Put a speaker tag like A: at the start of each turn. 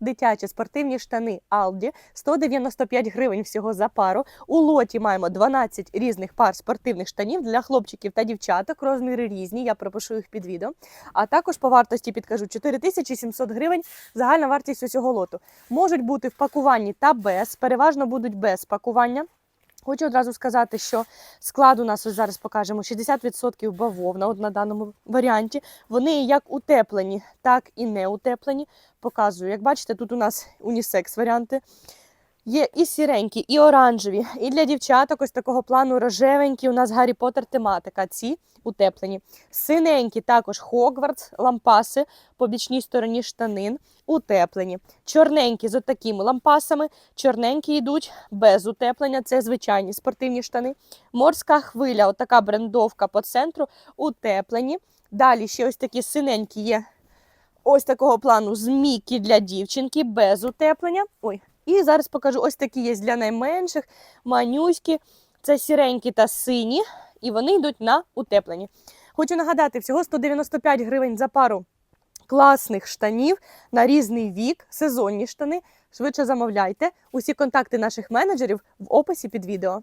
A: дитячі спортивні штани Aldi, 195 гривень всього за пару. У лоті маємо 12 різних пар спортивних штанів для хлопчиків та дівчаток. Розміри різні. Я пропишу їх під відео. А також по вартості підкажу 4700 гривень. Загальна вартість усього лоту. Можуть бути в пакуванні та без, переважно будуть без пакування. Хочу одразу сказати, що склад у нас ось зараз покажемо 60% бавовна от на даному варіанті. Вони як утеплені, так і не утеплені. Показую. Як бачите, тут у нас унісекс варіанти. Є і сіренькі, і оранжеві, і для дівчаток ось такого плану рожевенькі. У нас Гаррі Поттер тематика. Ці утеплені. Синенькі також Хогвартс, лампаси по бічній стороні штанин утеплені. Чорненькі з отакими лампасами, чорненькі йдуть без утеплення. Це звичайні спортивні штани. Морська хвиля, отака брендовка по центру, утеплені. Далі ще ось такі синенькі є. Ось такого плану змійки для дівчинки без утеплення. Ой, і зараз покажу ось такі є для найменших, манюські. Це сіренькі та сині, і вони йдуть на утеплені. Хочу нагадати, всього 195 гривень за пару класних штанів на різний вік, сезонні штани. Швидше замовляйте. Усі контакти наших менеджерів в описі під відео.